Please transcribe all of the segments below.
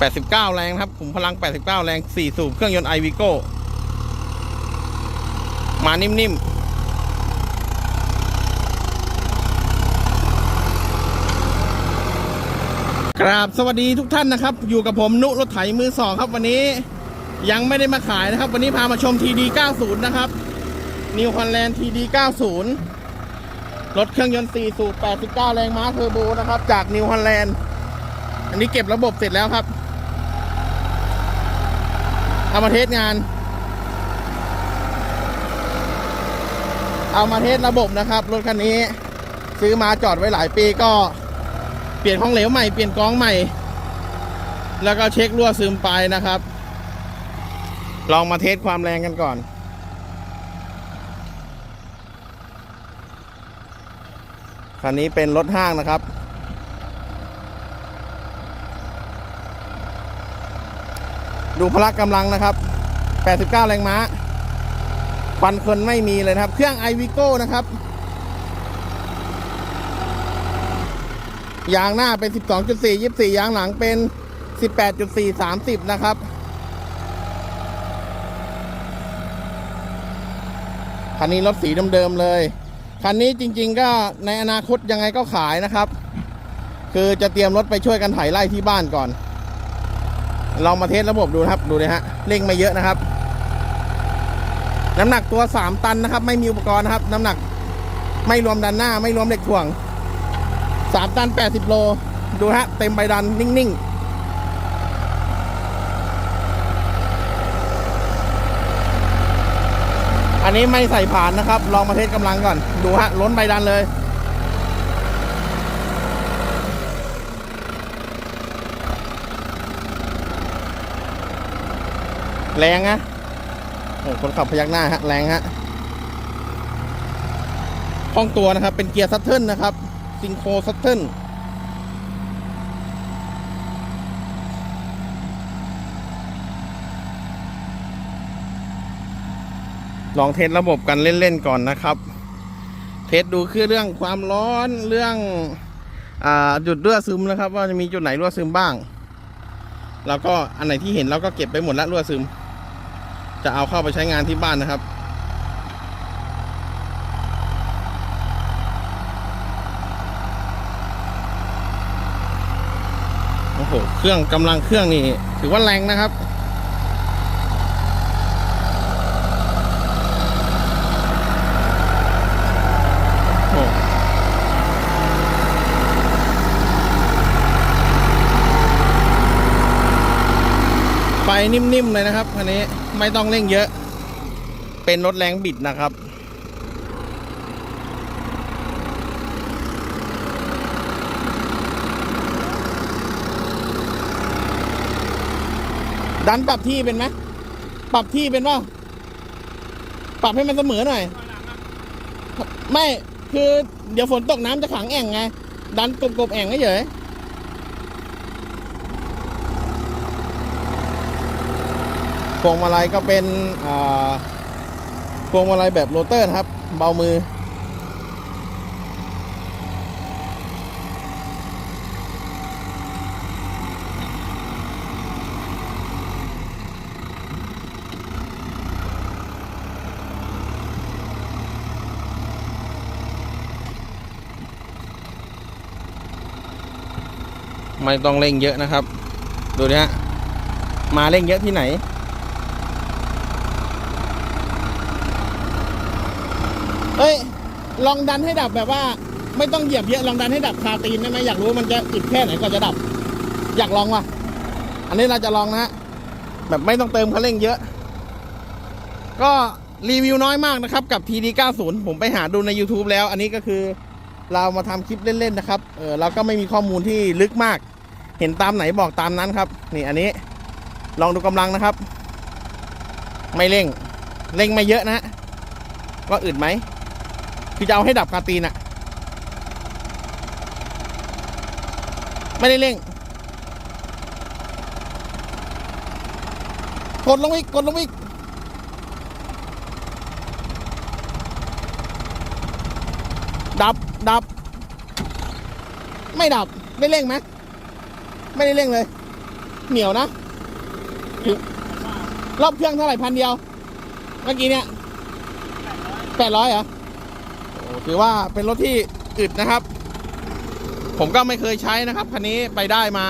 89 แรงครับขุมพลัง 89 แรง 4 สูบเครื่องยนต์ไอวิโก้มานิ่มๆกราบสวัสดีทุกท่านนะครับ อยู่กับผมนุรถไถมือสองครับ วันนี้ยังไม่ได้มาขายนะครับ วันนี้พามาชม TD 90 นะครับ New Holland TD 90 รถเครื่องยนต์ 4 สูบ 89 แรงม้าเทอร์โบนะครับ จาก New Holland อันนี้เก็บระบบเสร็จแล้วครับ เอามาเทสงาน เอามาเทสระบบนะครับ รถคันนี้ ซื้อมาจอดไว้หลายปีก็เปลี่ยนของเหลวใหม่เปลี่ยนกองใหม่ แล้วก็เช็ครั่วซึมไปนะครับ ลองมาเทสความแรงกันก่อนคันนี้เป็นรถห้างนะครับ ดูพละกำลังนะครับ 89 แรงม้าควันคนไม่มีเลยนะครับ เครื่อง i v i g o นะครับ ยางหน้าเป็น 12.4 24 ยางหลังเป็น 18.4 30 นะครับคันนี้รถสีเดิมๆเลย คันนี้จริง ๆ ก็ในอนาคตยังไงก็ขายนะครับ คือจะเตรียมรถไปช่วยกันไถไล่ที่บ้านก่อน ลองมาเทสระบบดูครับ ดูเลยฮะเร่งไม่เยอะนะครับ น้ำหนักตัว 3 ตันนะครับ ไม่มีอุปกรณ์นะครับ น้ำหนักไม่รวมดันหน้า ไม่รวมเหล็กถ่วง 3 ตัน 80 โล ดูฮะ เต็มใบดันนิ่งๆอันนี้ไม่ใส่ผ่านนะครับ ลองมาเทสกำลังก่อน ดูฮะ ล้นใบดันเลย แรงนะโอ้คนขับพยักหน้าฮะแรงฮะห้องตัวนะครับ เป็นเกียร์ซัตเทิลนะครับซิงโครซัตเทิลลองเทสระบบกันเล่นๆก่อนนะครับ เทสดูคือเรื่องความร้อนเรื่องอจุดรั่วซึมนะครับ ว่าจะมีจุดไหนรั่วซึมบ้าง แล้วก็อันไหนที่เห็นเราก็เก็บไปหมดล้วรั่วซึม จะเอาเข้าไปใช้งานที่บ้านนะครับ โอ้โห เครื่องกำลังเครื่องนี่ ถือว่าแรงนะครับ นิ่มๆเลยนะครับคันนี้ไม่ต้องเร่งเยอะ เป็นรถแรงบิดนะครับ ดันปรับที่เป็นไหมปรับที่เป็นว่าปรับให้มันเสมอหน่อย ไม่คือเดี๋ยวฝนตกน้ำจะขังแอ่งไง ดันกบๆแอ่งเฉย วงมาลัยก็เป็นพวงมาลัยแบบโรเตอร์ครับ เบามือ ไม่ต้องเร่งเยอะนะครับ ดูนะฮะมาเร่งเยอะที่ไหน เอ้ย ลองดันให้ดับแบบว่า ไม่ต้องเหยียบเยอะลองดันให้ดับคาตีนได้ไหมอยากรู้มันจะติดแค่ไหนก่อนจะดับ อยากลองว่ะ อันนี้เราจะลองนะฮะแบบไม่ต้องเติมคันเร่งเยอะ ก็รีวิวน้อยมากนะครับ กับ TD 90 ผมไปหาดูใน YouTube แล้ว อันนี้ก็คือเรามาทำคลิปเล่นๆนะครับ เออเราก็ไม่มีข้อมูลที่ลึกมาก เห็นตามไหนบอกตามนั้นครับ นี่อันนี้ลองดูกำลังนะครับ ไม่เร่ง เร่งไม่เยอะนะฮะว่าอึดไหม คือจะเอาให้ดับคาตีนอะไม่ได้เร่ง กดลงอีก กดลงอีก ดับ ดับ ไม่ดับได้เร่งไหมไม่ได้เร่งเลย เหนียวนะรอบเครื่องเท่าไหร่พันเดียว เมื่อกี้เนี่ยแปดร้อยเหรอ ถือว่าเป็นรถที่อึดนะครับ ผมก็ไม่เคยใช้นะครับคันนี้ไปได้มา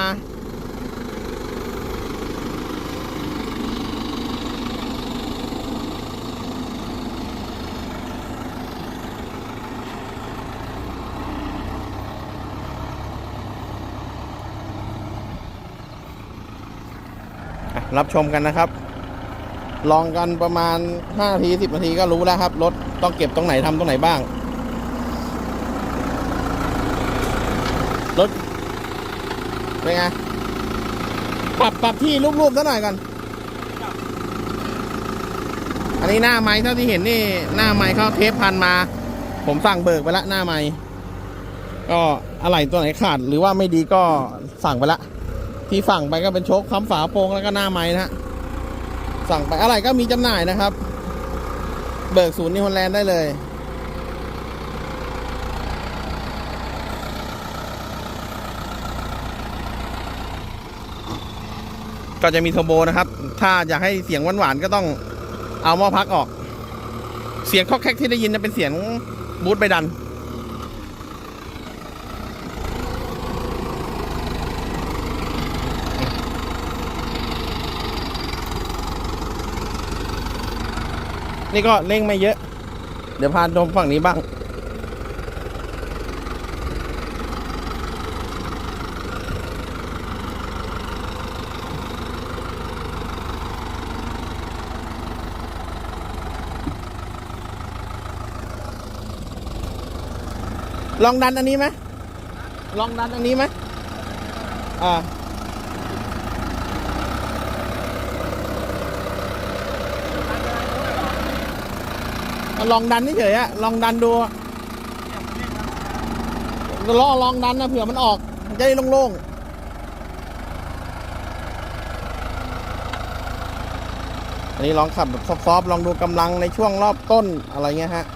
รับชมกันนะครับ ลองกันประมาณ5นาที10 นาทีก็รู้แล้วครับ รถต้องเก็บตรงไหนทำตรงไหนบ้าง รถ เป็นไง ปรับปรับที่รูปๆซะหน่อยกันอันนี้หน้าไม้เท่าที่เห็นนี่ หน้าไม้เขาเทปพันมา ผมสั่งเบิกไปละหน้าไม้ก็อะไรตัวไหนขาดหรือว่าไม่ดีก็สั่งไปละ ที่สั่งไปก็เป็นโชคค้ำฝาโปรงแล้วก็หน้าไม้นะฮะสั่งไปอะไรก็มีจำหน่ายนะครับ เบิกศูนย์นิฮอลแลนด์ได้เลย ก็จะมีเทอร์โบนะครับ ถ้าอยากให้เสียงหวานๆก็ต้องเอาหม้อพักออก เสียงคอกแคกที่ได้ยินจะเป็นเสียงบูทใบดัน นี่ก็เร่งไม่เยอะ เดี๋ยวพาชมฝั่งนี้บ้าง ลองดันอันนี้ไหมลองดันอันนี้ไหมอ่าลองดันนี่เฉยอะลองดันดูลองลองดันนะเผื่อมันออกจะได้โล่งๆ อันนี้ลองขับแบบซอฟๆลองดูกำลังในช่วงรอบต้นอะไรเงี้ยฮะ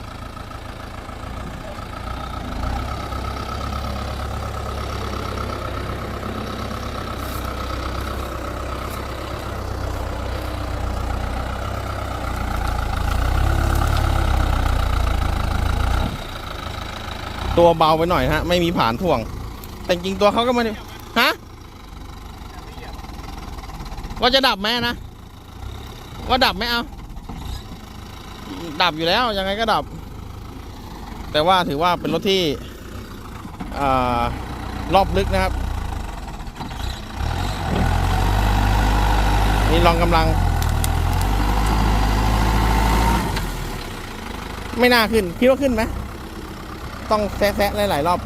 ตัวเบาไปหน่อยฮะ ไม่มีผ่านถ่วง แต่จริงตัวเขาก็ไม่ได้ฮะว่าจะดับไหมนะ ว่าดับไหมเอาดับอยู่แล้วยังไงก็ดับ แต่ว่าถือว่าเป็นรถที่อรอบลึกนะครับ นี่ลองกำลัง ไม่น่าขึ้น คิดว่าขึ้นไหม ต้องแซะๆหลายๆรอบ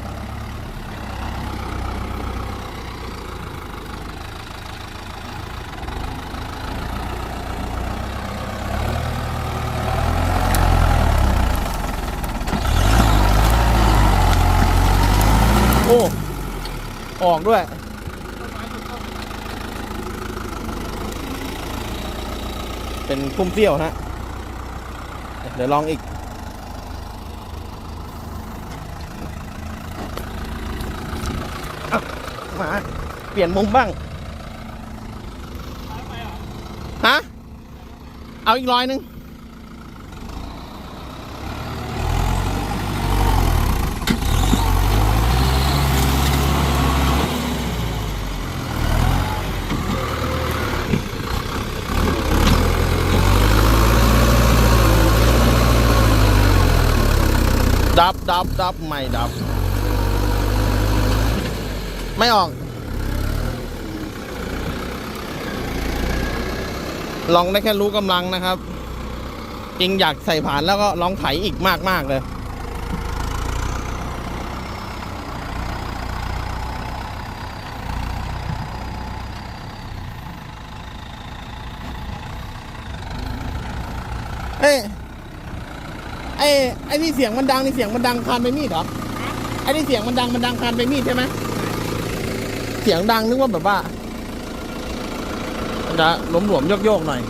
โอ้ออกด้วย เป็นพุ่มเปี้ยวฮะ เดี๋ยวลองอีก มาเปลี่ยนมุมบ้าง ฮะ เอาอีกร้อยหนึ่งดับดับดับไม่ดับ ไม่ออก ลองได้แค่รู้กำลังนะครับจริงอยากใส่ผ่านแล้วก็ลองไถอีกมากมากๆเลย เอ้ยไอ้ไอ้ที่เสียงมันดังนี่เสียงมันดังคานไปมีดเหรอ ไอ้ที่เสียงมันดังมันดังคานไปมีดใช่ไหม เสียงดังนึกว่าแบบว่ามันจะหลวมๆโยกๆหน่อย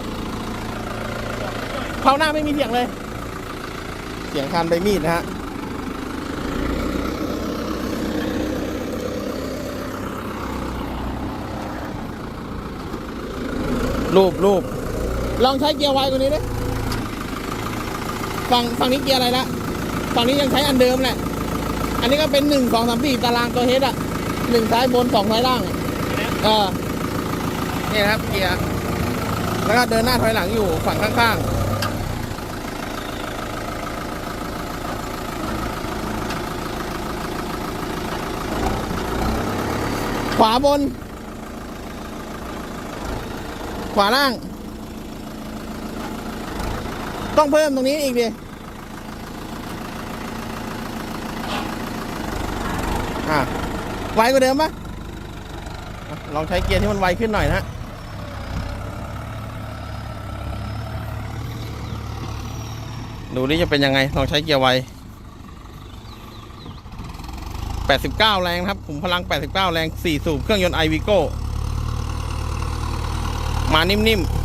เผาหน้าไม่มีเสียงเลย เสียงคานไปมีดนะฮะรูปรูปลองใช้เกียร์ไวกว่านี้ดิฝั่งฝั่งนี้เกียร์อะไรละฝั่งนี้ยังใช้อันเดิมแหละ อันนี้ก็เป็นหนึ่งสองสามสี่ตารางตัวเฮดอะ หนึ่งซ้ายบนสองซ้ายล่างอะเออนี่นะครับเกียร์แล้วก็เดินหน้าถอยหลังอยู่ฝั่งข้างๆขวาบน ขวาล่าง ต้องเพิ่มตรงนี้อีกดิอะ ไวกว่าเดิมปะลองใช้เกียร์ที่มันไวขึ้นหน่อยนะดูนี่จะเป็นยังไง ลองใช้เกียร์ไว 89 แรงครับขุมพลัง 89 แรง 4 สูบ เครื่องยนต์ไอวิโก้ มานิ่มๆ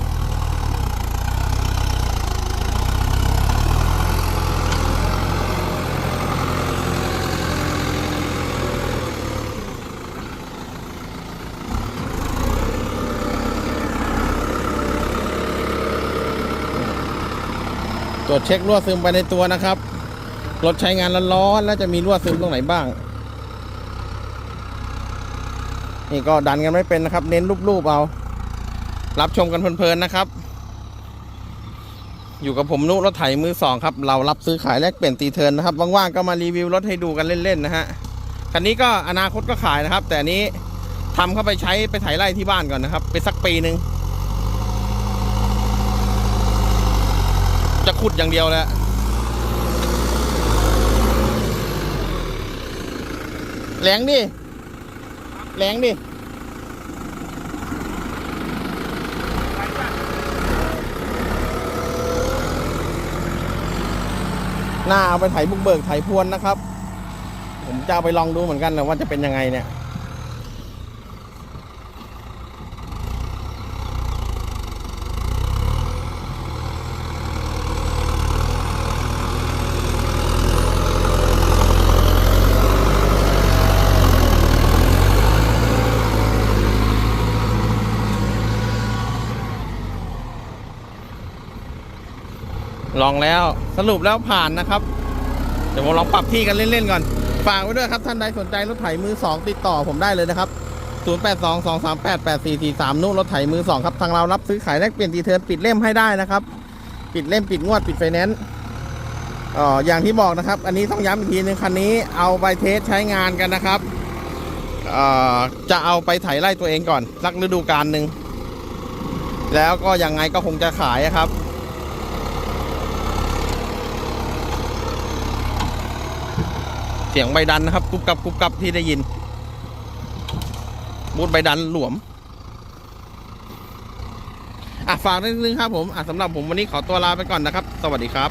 ตรวจเช็ครั่วซึมไปในตัวนะครับ รถใช้งานร้อนๆแล้วจะมีรั่วซึมตรงไหนบ้าง นี่ก็ดันกันไม่เป็นนะครับ เน้นรูปๆเอา รับชมกันเพลินๆนะครับ อยู่กับผมนุรถไถมือสองครับ เรารับซื้อขายแลกเปลี่ยนตีเทินนะครับ ว่างๆก็มารีวิวรถให้ดูกันเล่นๆนะฮะ คันนี้ก็อนาคตก็ขายนะครับ แต่นนี้ทำเข้าไปใช้ไปไถไร่ที่บ้านก่อนนะครับ ไปสักปีหนึ่ง จะขุดอย่างเดียวแหละแรงดิแรงดิหน้าเอาไปไถบุกเบิกไถพรวนนะครับ ผมจะเอาไปลองดูเหมือนกันนะว่าจะเป็นยังไงเนี่ย ลองแล้วสรุปแล้วผ่านนะครับ เดี๋ยวผมลองปรับที่กันเล่นๆก่อน ฝากไว้ด้วยครับท่านใดสนใจรถไถมือสองติดต่อผมได้เลยนะครับ 0822388443 นู่นรถไถมือสองครับ ทางเรารับซื้อขายแลกเปลี่ยนตีเทิร์นปิดเล่มให้ได้นะครับ ปิดเล่มปิดงวดปิดไฟแนนซ์อ๋ออย่างที่บอกนะครับ อันนี้ต้องย้ำอีกทีนึงคันนี้เอาไปเทสใช้งานกันนะครับอ่อจะเอาไปไถไล่ตัวเองก่อน สักฤดูกาลหนึ่งแล้วก็ยังไงก็คงจะขายครับ เสียงใบดันนะครับกุบกับกุบกับที่ได้ยิน บูดใบดันหลวม อะฝากนิดนึงครับผมอะสำหรับผมวันนี้ขอตัวลาไปก่อนนะครับ สวัสดีครับ